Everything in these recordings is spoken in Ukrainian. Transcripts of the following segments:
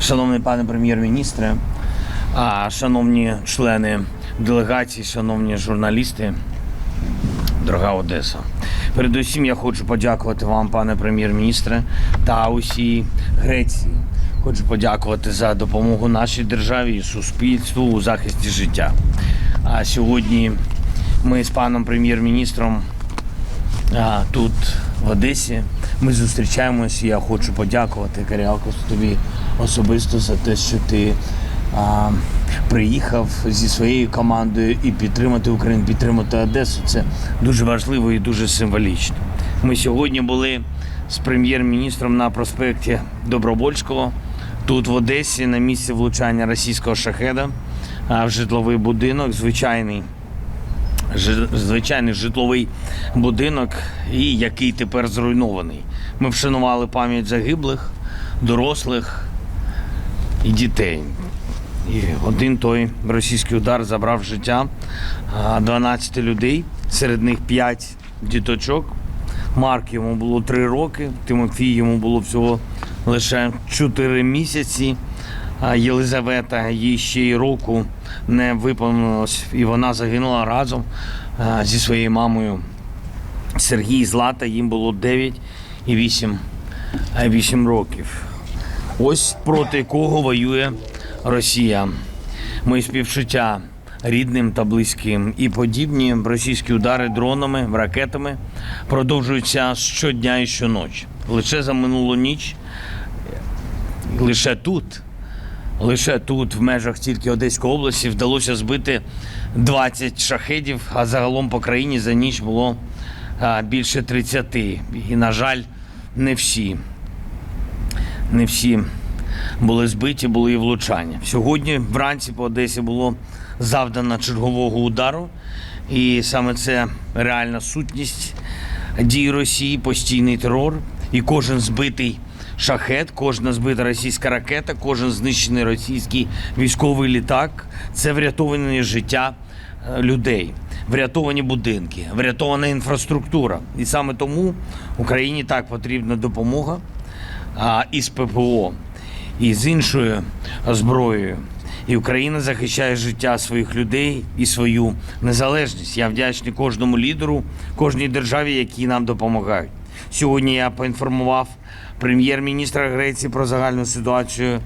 Шановний пане прем'єр-міністре, шановні члени делегації, шановні журналісти, дорога Одеса. Передусім я хочу подякувати вам, пане прем'єр-міністре, та усій Греції. Хочу подякувати за допомогу нашій державі і суспільству у захисті життя. А сьогодні ми з паном прем'єр-міністром тут, в Одесі. Ми зустрічаємось. Я хочу подякувати Каріалкос тобі особисто за те, що ти а, приїхав зі своєю командою і підтримати Україну, підтримати Одесу. Це дуже важливо і дуже символічно. Ми сьогодні були з прем'єр-міністром на проспекті Добровольського, тут в Одесі, на місці влучання російського шахеда в житловий будинок, звичайний звичайний житловий будинок, і який тепер зруйнований. Ми вшанували пам'ять загиблих, дорослих і дітей. І один той російський удар забрав життя 12 людей, серед них 5 діточок. Марк йому було 3 роки, Тимофій йому було всього лише 4 місяці. Єлизавета їй ще й року не виповнилось, і вона загинула разом зі своєю мамою. Сергій Злата їм було 9 і 8, 8 років. Ось проти кого воює Росія. Мої співчуття рідним та близьким. І подібні російські удари дронами, ракетами продовжуються щодня і щоночі. Лише за минулу ніч, лише тут, лише тут, в межах тільки Одеської області, вдалося збити 20 шахедів, а загалом по країні за ніч було більше 30. І, на жаль, не всі не всі були збиті, були і влучання. Сьогодні вранці по Одесі було завдано чергового удару, і саме це реальна сутність дій Росії, постійний терор. І кожен збитий шахет, кожна збита російська ракета, кожен знищений російський військовий літак це врятовані життя е, людей, врятовані будинки, врятована інфраструктура. І саме тому Україні так потрібна допомога із ППО, і з іншою зброєю. І Україна захищає життя своїх людей і свою незалежність. Я вдячний кожному лідеру, кожній державі, які нам допомагають. Сьогодні я поінформував прем'єр-міністра Греції про загальну ситуацію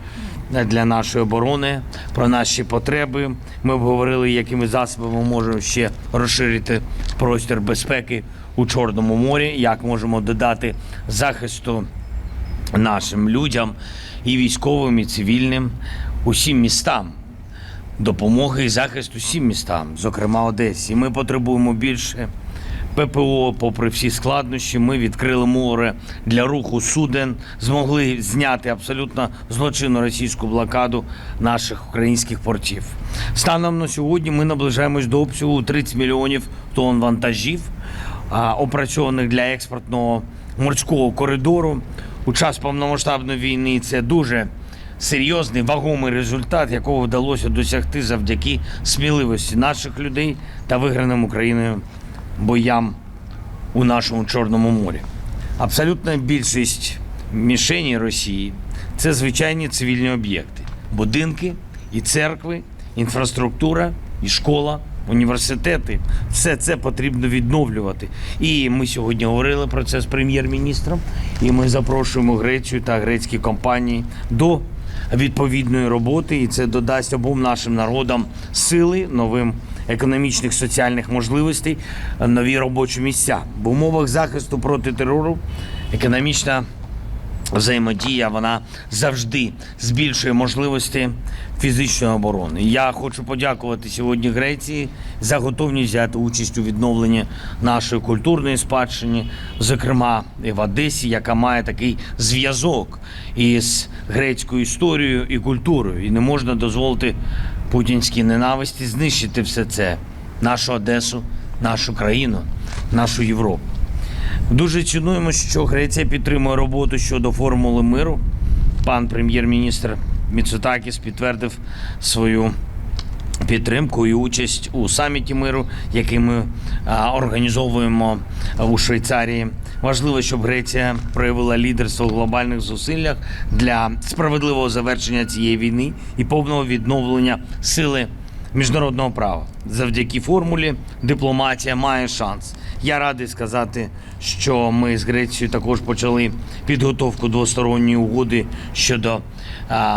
для нашої оборони, про наші потреби. Ми обговорили, якими засобами можемо ще розширити простір безпеки у Чорному морі, як можемо додати захисту нашим людям і військовим, і цивільним, усім містам. Допомоги і захист усім містам, зокрема Одесі. Ми потребуємо більше ППО, попри всі складнощі. Ми відкрили море для руху суден, змогли зняти абсолютно злочинну російську блокаду наших українських портів. Станом на сьогодні ми наближаємось до обсягу 30 мільйонів тонн вантажів, опрацьованих для експортного морського коридору. У час повномасштабної війни це дуже серйозний вагомий результат, якого вдалося досягти завдяки сміливості наших людей та виграним Україною боям у нашому Чорному морі. Абсолютна більшість мішені Росії це звичайні цивільні об'єкти: будинки і церкви, інфраструктура і школа. Університети, все це потрібно відновлювати. І ми сьогодні говорили про це з прем'єр-міністром. І ми запрошуємо Грецію та грецькі компанії до відповідної роботи. І це додасть обом нашим народам сили, новим економічних соціальних можливостей, нові робочі місця. В умовах захисту проти терору економічна взаємодія вона завжди збільшує можливості фізичної оборони. Я хочу подякувати сьогодні Греції за готовність взяти участь у відновленні нашої культурної спадщини, зокрема і в Одесі, яка має такий зв'язок із грецькою історією і культурою. І не можна дозволити путінській ненависті знищити все це, нашу Одесу, нашу країну, нашу Європу. Дуже цінуємо, що Греція підтримує роботу щодо формули миру. Пан прем'єр-міністр Міцутакіс підтвердив свою підтримку і участь у саміті миру, який ми організовуємо у Швейцарії Важливо, щоб Греція проявила лідерство в глобальних зусиллях для справедливого завершення цієї війни і повного відновлення сили міжнародного права. Завдяки формулі дипломатія має шанс. Я радий сказати, що ми з Грецією також почали підготовку двосторонньої угоди щодо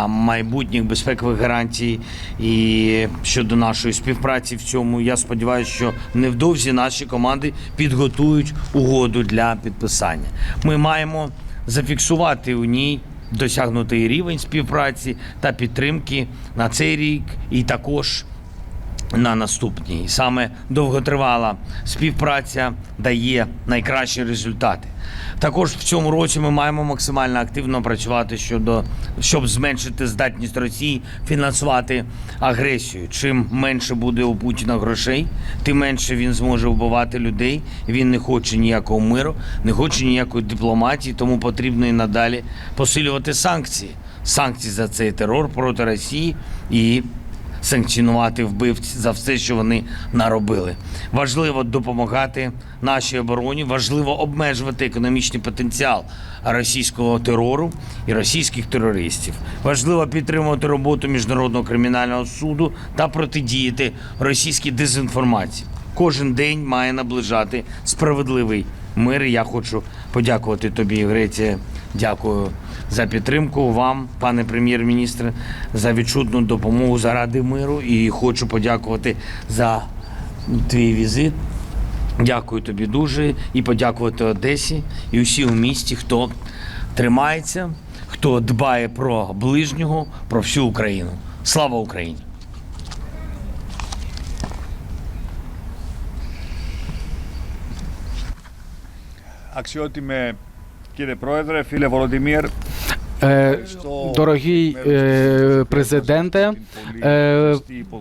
майбутніх безпекових гарантій і щодо нашої співпраці в цьому. Я сподіваюся, що невдовзі наші команди підготують угоду для підписання. Ми маємо зафіксувати у ній досягнутий рівень співпраці та підтримки на цей рік і також на наступній. Саме довготривала співпраця дає найкращі результати. Також в цьому році ми маємо максимально активно працювати щодо щоб зменшити здатність Росії фінансувати агресію. Чим менше буде у Путіна грошей, тим менше він зможе вбивати людей. Він не хоче ніякого миру, не хоче ніякої дипломатії, тому потрібно і надалі посилювати санкції. Санкції за цей терор проти Росії і санкціонувати вбивць за все, що вони наробили. Важливо допомагати нашій обороні, важливо обмежувати економічний потенціал російського терору і російських терористів. Важливо підтримувати роботу міжнародного кримінального суду та протидіяти російській дезінформації. Кожен день має наближати справедливий мир. Я хочу подякувати тобі, Греція. Дякую за підтримку вам, пане прем'єр-міністр, за відчутну допомогу заради миру. І хочу подякувати за твій візит. Дякую тобі дуже і подякувати Одесі і усі у місті, хто тримається, хто дбає про ближнього, про всю Україну. Слава Україні! Αξιότιμε κύριε Πρόεδρε, φίλε Βολοντιμίρ, Е, Дорогий е, президенте е,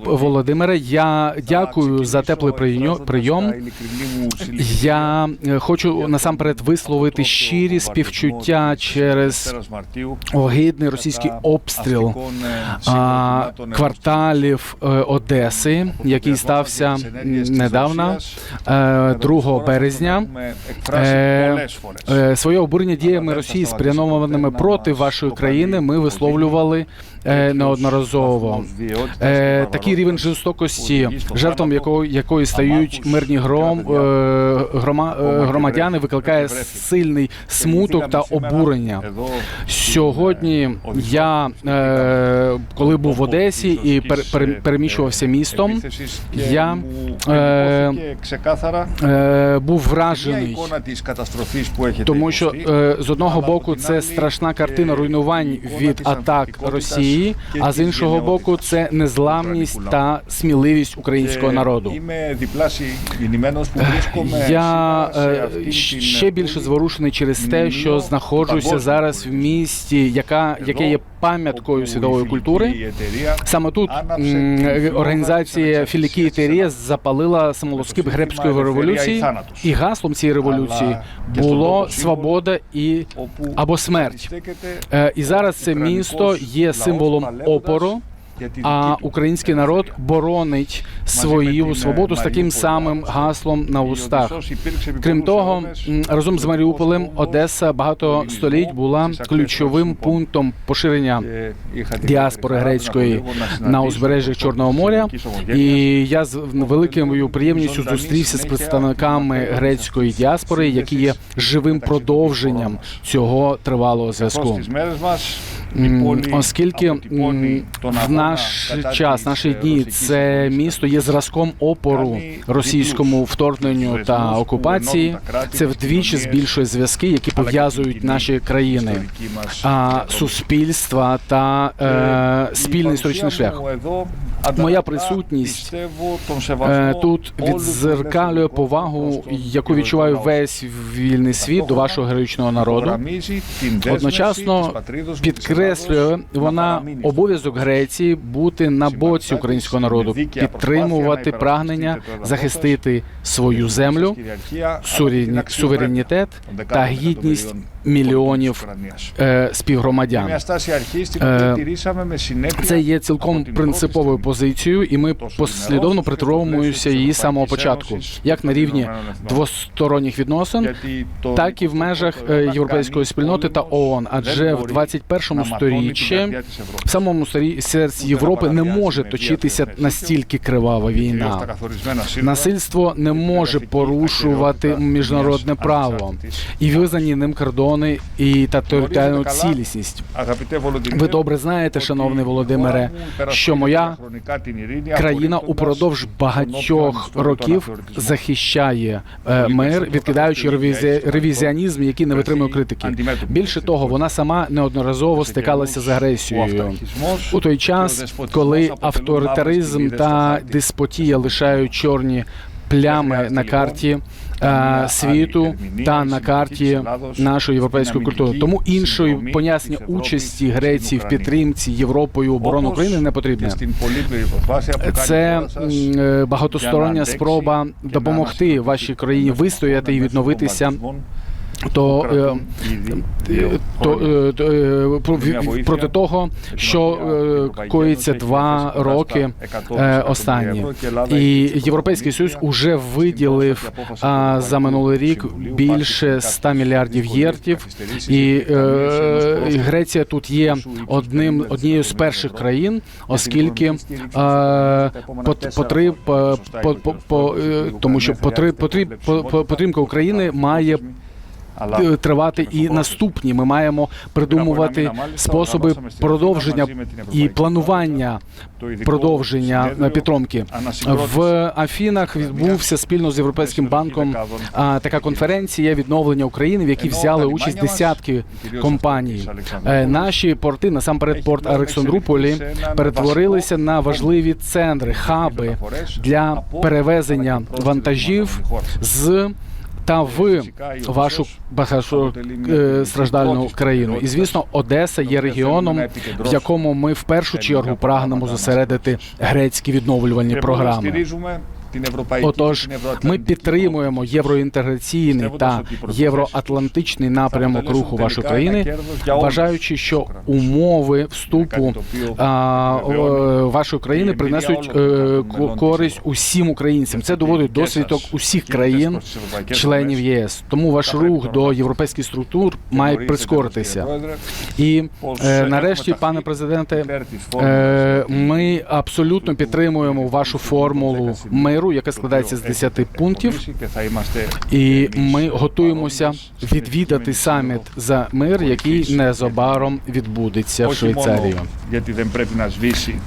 Володимире, я дякую за теплий прийом. Я е, хочу насамперед висловити щирі співчуття через огидний російський обстріл кварталів е, Одеси, який стався недавно, е, 2 березня. Е, Е, Своє обурення діями Росії, спрямованими проти вашої країни, ми висловлювали неодноразово. Е, Такий рівень жорстокості, жертвам якого якої стають мирні гром е, грома, е, громадяни, викликає сильний смуток та обурення. Сьогодні я, е, коли був в Одесі і пер, пер- переміщувався містом, я е, е, був вражений. Тому що е, з одного боку це страшна картина руйнувань від атак Росії, а з іншого боку, це незламність та сміливість українського народу. Я е, ще більше зворушений через те, що знаходжуся зараз в місті, яка яке є пам'яткою світової культури. Саме тут організація Філікі Терія запалила самолоскип гребської революції, і гаслом цієї революції було свобода і або смерть. Е, І зараз це місто є символом опору. А український народ боронить свою свободу з таким самим гаслом на устах. Крім того, разом з Маріуполем Одеса багато століть була ключовим пунктом поширення діаспори грецької на узбережжях Чорного моря. І я з великою приємністю зустрівся з представниками грецької діаспори, які є живим продовженням цього тривалого зв'язку. Оскільки в наш час, наші дні, це місто є зразком опору російському вторгненню та окупації. Це вдвічі збільшує зв'язки, які пов'язують наші країни, суспільства та е, спільний історичний шлях. Моя присутність е, тут відзеркалює повагу, яку відчуває весь вільний світ до вашого героїчного народу. Одночасно підкреслює вона обов'язок Греції бути на боці українського народу, підтримувати прагнення захистити свою землю, суверенітет та гідність мільйонів е, співгромадян. Е, Це є цілком принциповою позицією позицію, і ми послідовно притримуємося її з самого початку, як на рівні двосторонніх відносин, так і в межах е, європейської спільноти та ООН. Адже в 21 сторіччі в самому серці Європи не може точитися настільки кривава війна. Насильство не може порушувати міжнародне право і визнані ним кордони і та територіальну цілісність. Ви добре знаєте, шановний Володимире, що моя країна упродовж багатьох років захищає е, мир, відкидаючи ревізі- ревізіонізм, який не витримує критики. Більше того, вона сама неодноразово стикалася з агресією. У той час, коли авторитаризм та деспотія лишають чорні плями на карті світу та на карті нашої європейської культури. Тому іншої пояснення участі Греції в підтримці Європою оборони України не потрібне. Це е, багатостороння спроба допомогти вашій країні вистояти і відновитися. То, то, проти того, що е, коїться два роки е, останні, і Європейський Союз уже виділив за минулий рік більше 100 мільярдів єртів, і е, Греція тут є одним однією з перших країн, оскільки пот- потри- по, по, по, по, е, тому що потріб, по, по, підтримка України має тривати і наступні. Ми маємо придумувати способи продовження і планування продовження е, підтримки. В Афінах відбувся спільно з Європейським банком така конференція відновлення України, в якій взяли участь десятки компаній. Е, Наші порти, насамперед порт Олександрополі, перетворилися на важливі центри, хаби для перевезення вантажів з та в вашу багатостраждальну країну. І звісно, Одеса є регіоном, в якому ми в першу чергу прагнемо зосередити грецькі відновлювальні програми. Отож, ми підтримуємо євроінтеграційний та євроатлантичний напрямок руху вашої країни, вважаючи, що умови вступу а, вашої країни принесуть е, користь усім українцям. Це доводить досвідок усіх країн, членів ЄС. Тому ваш рух до європейських структур має прискоритися. І е, нарешті, пане президенте, е, ми абсолютно підтримуємо вашу формулу миру, яка складається з 10 пунктів. І ми готуємося відвідати саміт за мир, який незабаром відбудеться в Швейцарії.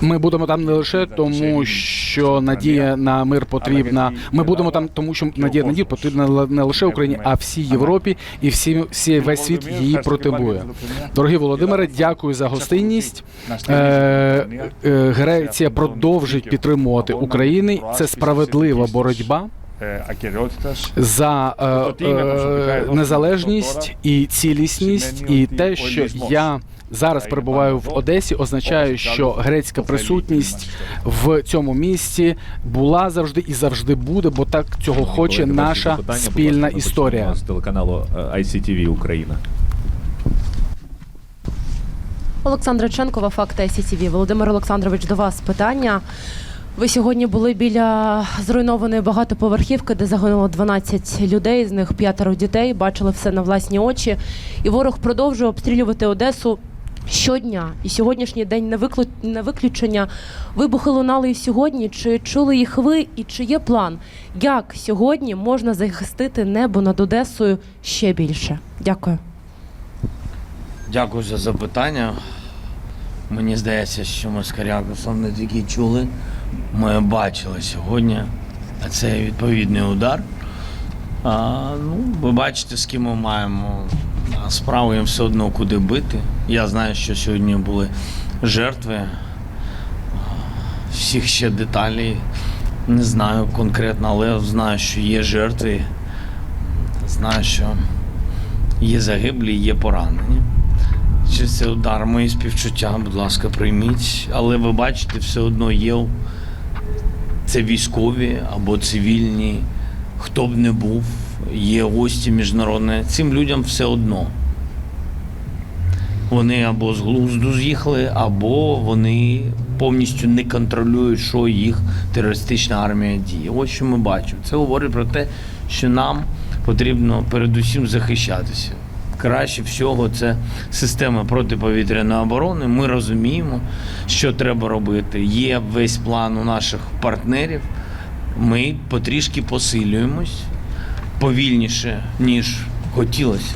Ми будемо там не лише тому, що надія на мир потрібна. Ми будемо там, тому що надія на мир потрібна не лише Україні, а всій Європі і всі, всі весь світ її потребує. Дорогі Володимире, дякую за гостинність. Е, е, Греція продовжить підтримувати Україну. Це справедлива боротьба за е, е, незалежність і цілісність, і те, що я зараз перебуваю в Одесі, означає, що грецька присутність в цьому місті була завжди і завжди буде, бо так цього хоче наша спільна історія. з телеканалу е, ICTV Україна. Олександра Ченкова, факти СІТВ. Володимир Олександрович, до вас питання. Ви сьогодні були біля зруйнованої багатоповерхівки, де загинуло 12 людей, з них п'ятеро дітей. Бачили все на власні очі. І ворог продовжує обстрілювати Одесу щодня. І сьогоднішній день не виклю... не виключення. Вибухи лунали і сьогодні. Чи чули їх ви? І чи є план, як сьогодні можна захистити небо над Одесою ще більше? Дякую. Дякую за запитання. Мені здається, що ми з не тільки чули, ми бачили сьогодні. А це відповідний удар. А, ну, ви бачите, з ким ми маємо справу, їм все одно куди бити. Я знаю, що сьогодні були жертви. Всіх ще деталей не знаю конкретно, але знаю, що є жертви. Знаю, що є загиблі, є поранені. Чи це удар, мої співчуття, будь ласка, прийміть. Але ви бачите, все одно є це військові або цивільні, хто б не був, є гості міжнародні. Цим людям все одно. Вони або з глузду з'їхали, або вони повністю не контролюють, що їх терористична армія діє. Ось що ми бачимо. Це говорить про те, що нам потрібно передусім захищатися. Краще всього це система протиповітряної оборони. Ми розуміємо, що треба робити. Є весь план у наших партнерів. Ми потрішки посилюємось повільніше, ніж хотілося.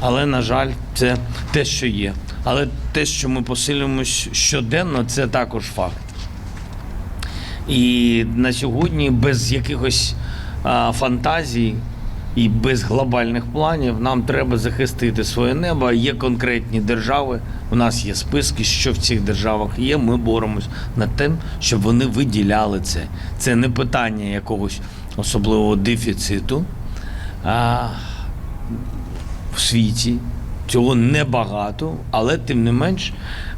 Але, на жаль, це те, що є. Але те, що ми посилюємось щоденно, це також факт. І на сьогодні без якихось а, фантазій і без глобальних планів нам треба захистити своє небо. Є конкретні держави. У нас є списки, що в цих державах є. Ми боремось над тим, щоб вони виділяли це. Це не питання якогось особливого дефіциту. А, в світі. Цього небагато, але тим не менш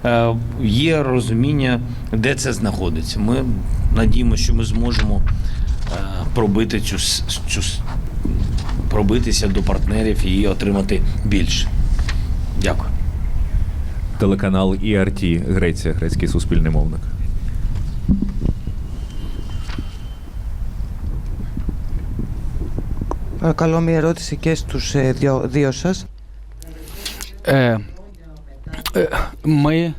е, є розуміння, де це знаходиться. Ми надіємося, що ми зможемо е, пробити цю, цю пробитися до партнерів і отримати більше. Дякую. Телеканал ERT Греція, грецький суспільний мовник. Παρακαλώ μια ερώτηση και στους ε, δύο, δύο σας. Е, е, ми,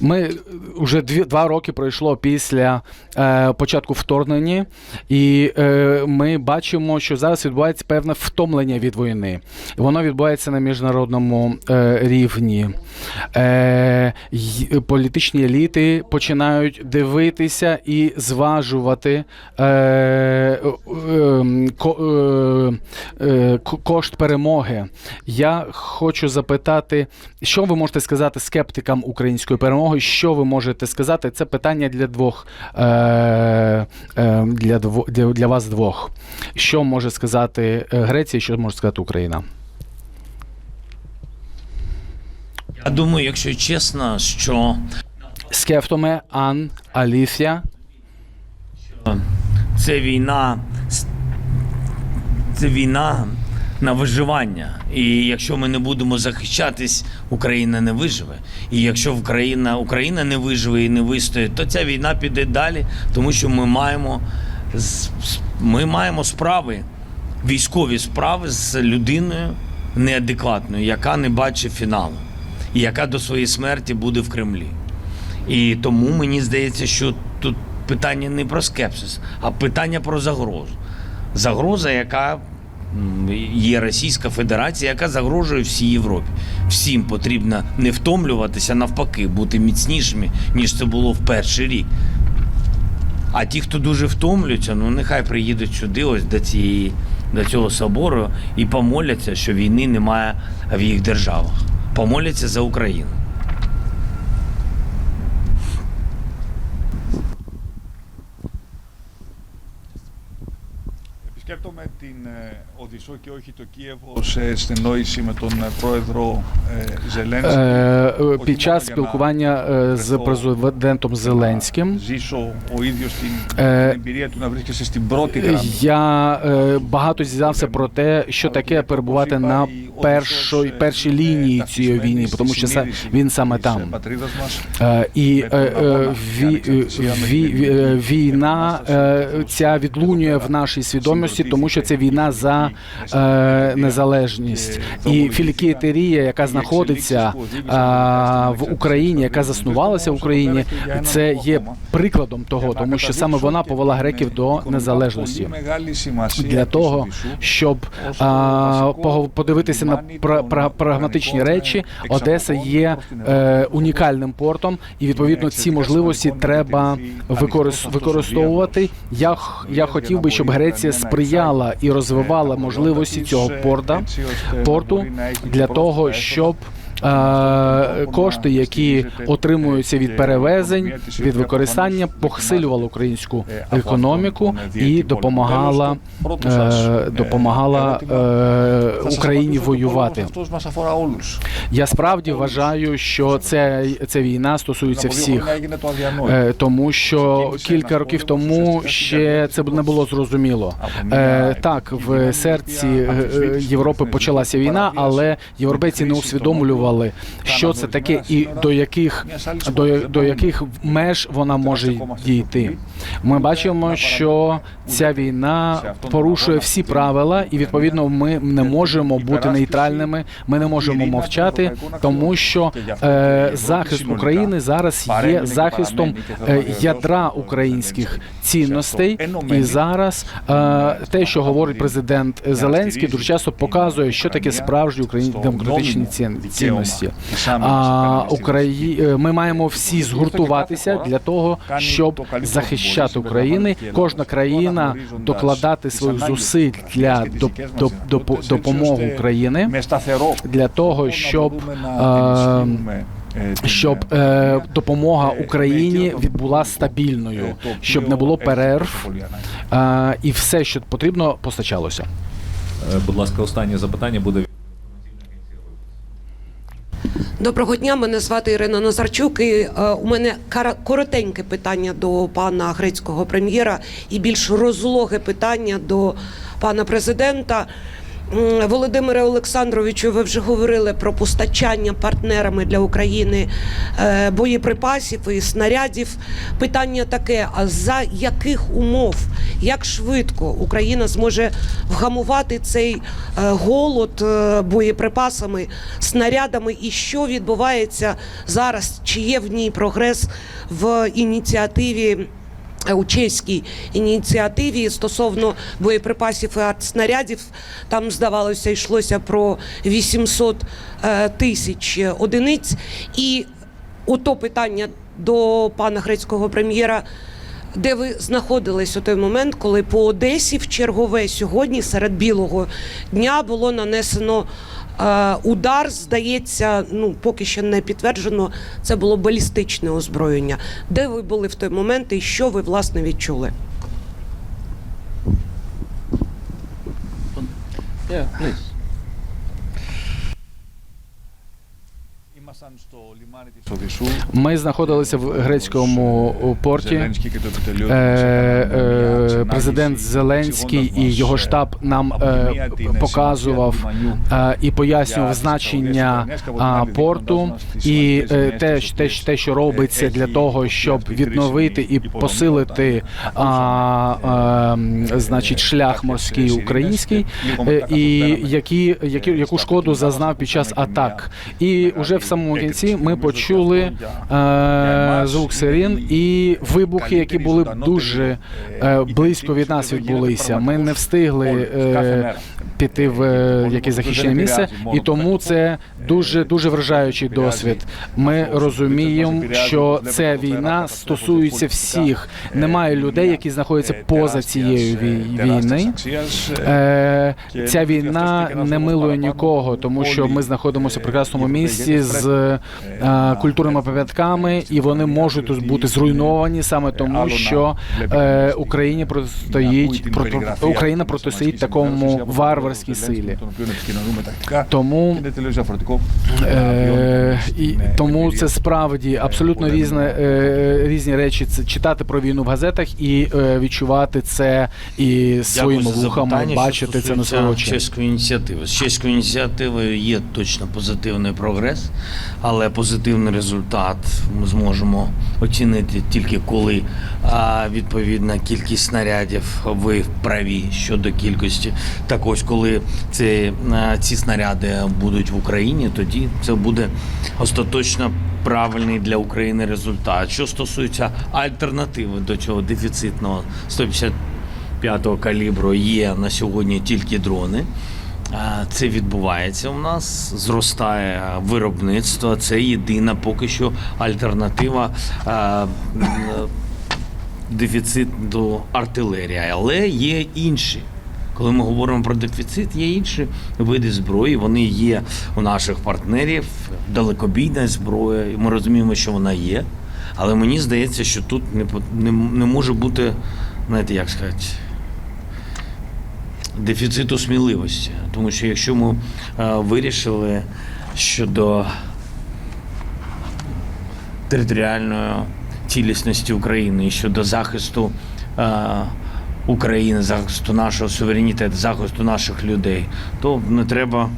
ми вже дві, два роки пройшло після е, початку вторгнення, і е, ми бачимо, що зараз відбувається певне втомлення від війни. Воно відбувається на міжнародному е, рівні. Е, політичні еліти починають дивитися і зважувати е, е, е, е, кошт перемоги. Я хочу запитати, що ви можете сказати скептикам української перемоги? Що ви можете сказати? Це питання для двох е, е, для, для, для вас двох. Що може сказати е, Греція, що може сказати Україна? Я думаю, якщо чесно, що Скефтоме, Ан, Аліфія. це війна, це війна на виживання. І якщо ми не будемо захищатись, Україна не виживе. І якщо Україна, Україна не виживе і не вистоїть, то ця війна піде далі, тому що ми маємо, ми маємо справи, військові справи з людиною неадекватною, яка не бачить фіналу, і яка до своєї смерті буде в Кремлі. І тому мені здається, що тут питання не про скепсис, а питання про загрозу. Загроза, яка є Російська Федерація, яка загрожує всій Європі. Всім потрібно не втомлюватися, навпаки, бути міцнішими, ніж це було в перший рік. А ті, хто дуже втомлюються, ну нехай приїдуть сюди, ось до цієї до цього собору і помоляться, що війни немає в їх державах. Помоляться за Україну. Επισκέπτομαι την ε, Οδυσσό και όχι το Κίεβο ως ε, συνεννόηση με τον ε, πρόεδρο ε, Ζελένσκι. Е, е, Όχι Під час μόνο για να спілкування е, з βρεθώ президентом να Зеленським Ζήσω ο ίδιος την, Ε, την εμπειρία του να βρίσκεσαι στην πρώτη γραμμή. я е, багато зізнався про те, що таке перебувати на першої першій лінії цієї війни, тому що він саме там. Е, І е, е, ві, е, ві, е, війна е, ця відлунює в нашій свідомості, тому що це війна за е, незалежність. І філікієтерія, яка знаходиться е, в Україні, яка заснувалася в Україні, це є прикладом того, тому що саме вона повела греків до незалежності. Для того, щоб подивитися на пра- пра- прагматичні речі, Одеса є е, унікальним портом, і відповідно ці можливості треба використовувати. Я, я хотів би, щоб Греція сприяла і розвивала можливості цього порта, порту для того, щоб кошти, які отримуються від перевезень, від використання, посилювали українську економіку і допомагала, е, допомагала е, Україні воювати. Я справді вважаю, що це, ця війна стосується всіх. Е, Тому що кілька років тому ще це не було зрозуміло. Так, в серці Європи почалася війна, але європейці не усвідомлювали. З'ясовували, що це таке і до яких до, до яких меж вона може дійти. Ми бачимо, що ця війна порушує всі правила, і відповідно ми не можемо бути нейтральними. Ми не можемо мовчати, тому що е, захист України зараз є захистом е, ядра українських цінностей. І зараз е, те, що говорить президент Зеленський, дуже часто показує, що таке справжні українські демократичні цін- цінності. А Украї... е, ми маємо всі згуртуватися для того, щоб захищати Україну. Кожна країна докладати своїх зусиль для доп- доп- доп- допомоги України для того, щоб е, щоб е, допомога Україні відбула стабільною, щоб не було перерв е, і все, що потрібно, постачалося. Е, Будь ласка, останнє запитання буде Доброго дня, мене звати Ірина Назарчук. І е, у мене коротеньке питання до пана грецького прем'єра і більш розлоге питання до пана президента. Володимире Олександровичу, ви вже говорили про постачання партнерами для України е, боєприпасів і снарядів. Питання таке: а за яких умов, як швидко Україна зможе вгамувати цей е, голод е, боєприпасами, снарядами, і що відбувається зараз? Чи є в ній прогрес в ініціативі? Е, У чеській ініціативі стосовно боєприпасів і артснарядів, там здавалося, йшлося про 800 е, тисяч одиниць. І ото питання до пана грецького прем'єра. Де ви знаходились у той момент, коли по Одесі в чергове сьогодні серед білого дня було нанесено удар? Здається, ну поки що не підтверджено. Це було балістичне озброєння. Де ви були в той момент і що ви власне відчули? Ми знаходилися в грецькому порті. Е, Е, Президент Зеленський і його штаб нам е, показував і пояснював значення порту і те, те, те, що робиться для того, щоб відновити і посилити значить шлях морський український, і які, які яку шкоду зазнав під час атак. І вже в самому кінці ми почули е, звук сирен і вибухи, які були дуже е, близько від нас відбулися. Ми не встигли е, піти в е, якесь захищене місце, і тому це дуже дуже вражаючий досвід. Ми розуміємо, що ця війна стосується всіх. Немає людей, які знаходяться поза цією вій- війни. Е, ця війна не милує нікого, тому що ми знаходимося в прекрасному місці з е, культурними пам'ятками, і вони можуть бути зруйновані саме тому, що е, Україні протистоїть про- Україна протистоїть такому варварській силі. Тому Е, і тому це справді абсолютно різне е, різні речі. Це читати про війну в газетах і е, відчувати це і своїми вухами бачити це на свої очі. чеської ініціативи. З чеською ініціативою є точно позитивний прогрес, але позитивний результат ми зможемо оцінити тільки коли відповідна кількість снарядів ви праві щодо кількості. Так ось, коли ці, ці снаряди будуть в Україні, тоді це буде остаточно правильний для України результат. Що стосується альтернативи до цього дефіцитного 150 п'ятого калібру є на сьогодні тільки дрони. Це відбувається у нас, зростає виробництво. Це єдина поки що альтернатива дефіциту артилерії. Але є інші. Коли ми говоримо про дефіцит, є інші види зброї. Вони є у наших партнерів, далекобійна зброя. і Ми розуміємо, що вона є. Але мені здається, що тут не, не, не може бути, знаєте, як сказати, дефіциту сміливості. Тому що якщо ми е, вирішили щодо територіальної цілісності України і щодо захисту е, України, захисту нашого суверенітету, захисту наших людей, то не треба,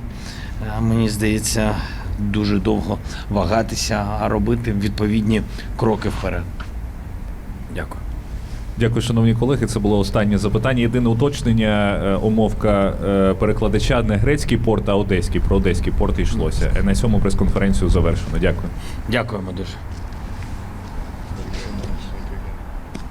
е, мені здається, дуже довго вагатися, а робити відповідні кроки вперед. Дякую. Дякую, шановні колеги. Це було останнє запитання. Єдине уточнення, е, умовка е, перекладача не грецький порт, а одеський. Про одеський порт йшлося. На цьому прес-конференцію завершено. Дякую. Дякуємо дуже.